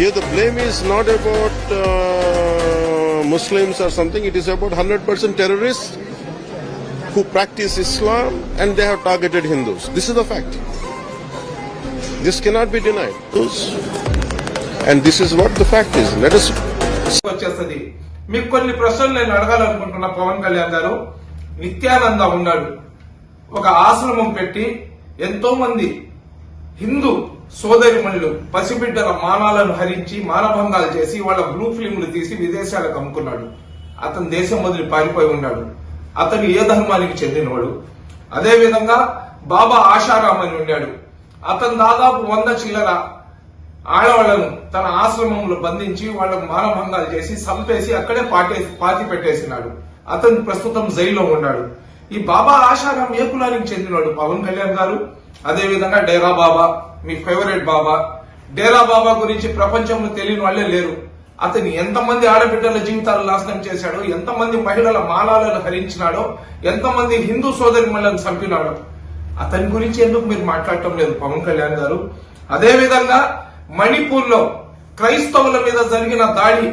Here the blame is not about uh, Muslims or something, it is about 100% terrorists who practice Islam and they have targeted Hindus. This is the fact. This cannot be denied. And this is what the fact is. Let us వచ్చేస్తుంది మీకు కొన్ని ప్రశ్నలు నేను అడగాలనుకుంటున్నా పవన్ కళ్యాణ్ గారు నిత్యానంద ఉన్నాడు ఒక ఆశ్రమం పెట్టి ఎంతో మంది హిందూ సోదరిమణులు పసిబిడ్డల మానాలను హరించి మానభంగాలు చేసి వాళ్ళ బ్లూ ఫిల్మ్లు తీసి విదేశాలకు అమ్ముకున్నాడు. అతను దేశం వదిలి పారిపోయి ఉన్నాడు. అతను ఏ ధర్మానికి చెందినవాడు? అదే విధంగా బాబా ఆశారాం అని ఉండాడు. అతను దాదాపు వంద చిల్లర ఆడవాళ్ళను తన ఆశ్రమంలో బంధించి వాళ్ళకు మానభంగాలు చేసి చంపేసి అక్కడే పాటేసి పాతి పెట్టేసినాడు. అతను ప్రస్తుతం జైల్లో ఉన్నాడు. ఈ బాబా ఆశారాం ఏ కులానికి చెందినాడు పవన్ కళ్యాణ్ గారు అదేవిధంగా డేరా బాబా మీ ఫేవరెట్ బాబా. డేరా బాబా గురించి ప్రపంచంలో తెలియని వాళ్ళే లేరు. అతను ఎంతమంది ఆడబిడ్డల జీవితాలు నాశనం చేశాడో ఎంతమంది మహిళల మానాలను హరించినాడో ఎంతమంది హిందూ సోదరిమణులను చంపినాడో. అతని గురించి ఎందుకు మీరు మాట్లాడటం లేదు పవన్ కళ్యాణ్ గారు? అదేవిధంగా మణిపూర్లో మణిపూర్లో క్రైస్తవుల మీద జరిగిన దాడి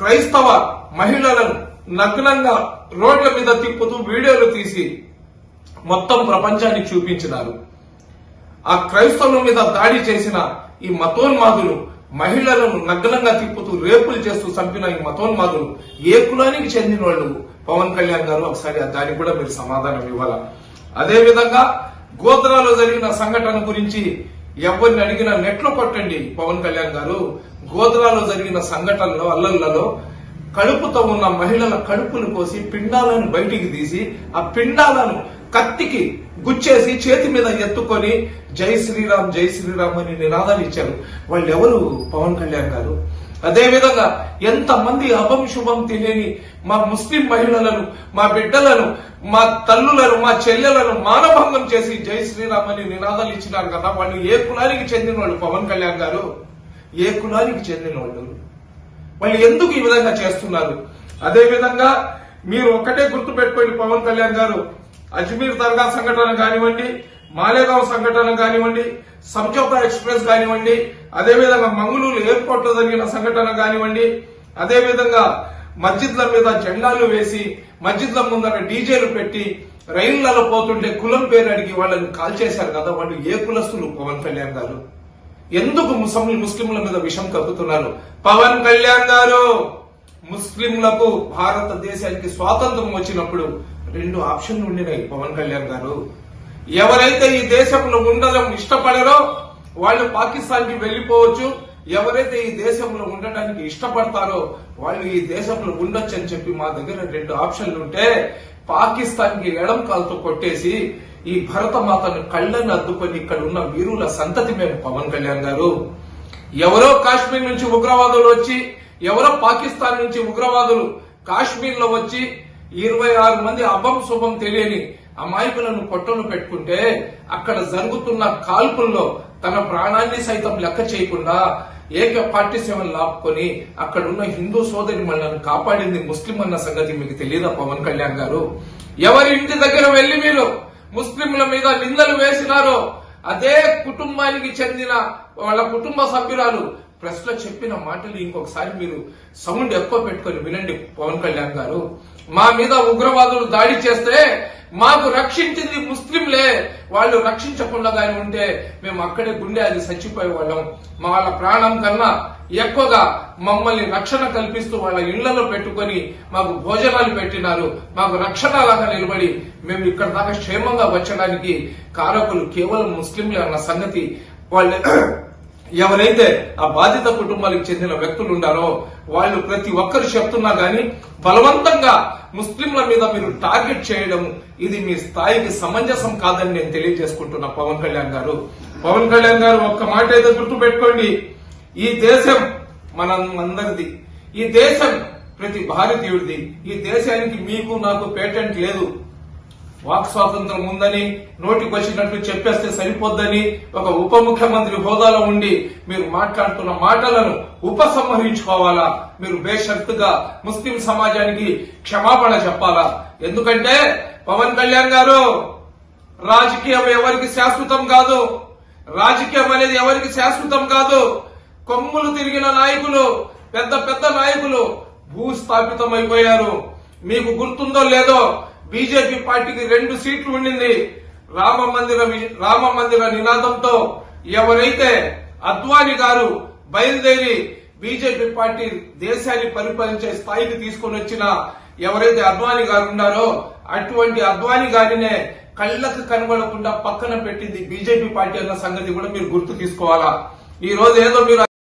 క్రైస్తవ మహిళలను నగ్నంగా రోడ్ల మీద తిప్పుతూ వీడియోలు తీసి మొత్తం ప్రపంచానికి చూపించినారు. ఆ క్రైస్తవుల మీద దాడి చేసిన ఈ మతోన్మాదులు మహిళలను నగ్నంగా తిప్పుతూ రేపులు చేస్తూ చంపిన ఈ మతోన్మాదులు ఏ కులానికి చెందిన వాళ్ళు పవన్ కళ్యాణ్ గారు ఒకసారి దానికి కూడా మీరు సమాధానం ఇవ్వాల? అదే విధంగా గోత్రాలో జరిగిన సంఘటన గురించి ఎవరిని అడిగినా నెట్లో కొట్టండి పవన్ కళ్యాణ్ గారు. గోత్రాలో జరిగిన సంఘటనలో అల్లర్లలో కడుపుతో ఉన్న మహిళల కడుపులు కోసి పిండాలను బయటికి తీసి ఆ పిండాలను కత్తికి గుచ్చేసి చేతి మీద ఎత్తుకొని జై శ్రీరామ్ జై శ్రీరామ్ అని నినాదాలు ఇచ్చారు. వాళ్ళు ఎవరు పవన్ కళ్యాణ్ గారు. అదే విధంగా ఎంతమంది అభం శుభం తెలియని మా ముస్లిం మహిళలను మా బిడ్డలను మా తల్లులను మా చెల్లెలను మానభంగం చేసి జై శ్రీరామ్ అని నినాదాలు ఇచ్చినారు కదా వాళ్ళు ఏ కులానికి చెందిన వాళ్ళు పవన్ కళ్యాణ్ గారు? ఏ కులానికి చెందిన వాళ్ళు వాళ్ళు ఎందుకు ఈ విధంగా చేస్తున్నారు? అదే విధంగా మీరు ఒక్కటే గుర్తు పెట్టుకోండి పవన్ కళ్యాణ్ గారు అజ్మీర్ దర్గా సంఘటన కానివ్వండి మాలేగావ్ సంఘటన కానివ్వండి సంజోతా ఎక్స్ప్రెస్ కానివ్వండి అదే విధంగా మంగళూరు ఎయిర్పోర్ట్లో జరిగిన సంఘటన కానివ్వండి అదేవిధంగా మస్జిద్ల మీద జెండాలు వేసి మస్జిద్ల ముందర డీజేలు పెట్టి రైళ్ళలో పోతుంటే కులం పేరు అడిగి వాళ్ళని కాల్ చేశారు కదా వాళ్ళు ఏ కులస్తులు? పవన్ కళ్యాణ్ గారు. ఎందుకు ముస్లిం ముస్లింల మీద విషం కప్పుతున్నారు పవన్ కళ్యాణ్ గారు ముస్లింలకు భారతదేశానికి స్వాతంత్రం వచ్చినప్పుడు రెండు ఆప్షన్లు ఉండినాయి పవన్ కళ్యాణ్ గారు ఎవరైతే ఈ దేశంలో ఉండడం ఇష్టపడరో వాళ్ళు పాకిస్తాన్కి వెళ్ళిపోవచ్చు ఎవరైతే ఈ దేశంలో ఉండడానికి ఇష్టపడతారో వాళ్ళు ఈ దేశంలో ఉండొచ్చు అని చెప్పి మా దగ్గర రెండు ఆప్షన్లు ఉంటే పాకిస్తాన్కి ఎడం కాలుతో కొట్టేసి ఈ భరత మాతను కళ్ళను అద్దుకొని ఇక్కడ ఉన్న వీరుల సంతతి మేము పవన్ కళ్యాణ్ గారు. ఎవరో కాశ్మీర్ నుంచి ఉగ్రవాదులు వచ్చి ఎవరో పాకిస్తాన్ నుంచి ఉగ్రవాదులు కాశ్మీర్లో వచ్చి ఇరవై ఆరు మంది అభం శుభం తెలియని అమాయకులను పట్టును పెట్టుకుంటే అక్కడ జరుగుతున్న కాల్పుల్లో తన ప్రాణాన్ని సైతం లెక్క చేయకుండా ఏక పార్టీ సేవలు లాపుకొని అక్కడ ఉన్న హిందూ సోదరి మనల్ని కాపాడింది ముస్లిం అన్న సంగతి మీకు తెలియదా పవన్ కళ్యాణ్ గారు? ఎవరి ఇంటి దగ్గర వెళ్ళి మీరు ముస్లింల మీద నిందలు వేసినారో అదే కుటుంబానికి చెందిన వాళ్ళ కుటుంబ సభ్యురాలు ప్రెస్లో చెప్పిన మాటలు ఇంకొకసారి మీరు సౌండ్ ఎక్కువ పెట్టుకొని వినండి పవన్ కళ్యాణ్ గారు. మా మీద ఉగ్రవాదులు దాడి చేస్తే మాకు రక్షించింది ముస్లింలే. వాళ్ళు రక్షించకుండా గాని ఉంటే మేము అక్కడే గుండె అది చచ్చిపోయే వాళ్ళం. మా వాళ్ళ ప్రాణం కన్నా ఎక్కువగా మమ్మల్ని రక్షణ కల్పిస్తూ వాళ్ళ ఇళ్ళలో పెట్టుకొని మాకు భోజనాలు పెట్టినారు. మాకు రక్షణ లాగా నిలబడి మేము ఇక్కడ దాకా క్షేమంగా వచ్చడానికి కారకులు కేవలం ముస్లింలే అన్న సంగతి వాళ్ళు ఎవరైతే ఆ బాధిత కుటుంబాలకు చెందిన వ్యక్తులు ఉండారో వాళ్ళు ప్రతి ఒక్కరు చెప్తున్నా గాని బలవంతంగా ముస్లింల మీద మీరు టార్గెట్ చేయడం ఇది మీ స్థాయికి సమంజసం కాదని నేను తెలియజేసుకుంటున్నా పవన్ కళ్యాణ్ గారు. పవన్ కళ్యాణ్ గారు ఒక్క మాట అయితే గుర్తు పెట్టుకోండి ఈ దేశం మన అందరిది ఈ దేశం ప్రతి భారతీయుడిది. ఈ దేశానికి మీకు నాకు పేటెంట్ లేదు. వాక్ స్వాతంత్రం ఉందని నోటికి వచ్చినట్లు చెప్పేస్తే సరిపోద్దని ఒక ఉప ముఖ్యమంత్రి హోదాలో ఉండి మీరు మాట్లాడుతున్న మాటలను ఉపసంహరించుకోవాలా? మీరు బేషరతుగా ముస్లిం సమాజానికి క్షమాపణ చెప్పాలా? ఎందుకంటే పవన్ కళ్యాణ్ గారు రాజకీయం ఎవరికి శాశ్వతం కాదు. రాజకీయం అనేది ఎవరికి శాశ్వతం కాదు. కొమ్ములు తిరిగిన నాయకులు పెద్ద పెద్ద నాయకులు భూస్థాపితమైపోయారు. మీకు గుర్తుందో లేదో బీజేపీ పార్టీకి రెండు సీట్లు ఉండింది. రామ మందిర రామ మందిర నినాదంతో ఎవరైతే అద్వాని గారు బయలుదేరి బీజేపీ పార్టీ దేశాన్ని పరిపాలించే స్థాయికి తీసుకొని వచ్చిన ఎవరైతే అద్వాని గారు ఉన్నారో అటువంటి అద్వాని గారినే కళ్ళకు కనబడకుండా పక్కన పెట్టింది బీజేపీ పార్టీ అన్న సంగతి కూడా మీరు గుర్తు తీసుకోవాలా? ఈ రోజు ఏదో మీరు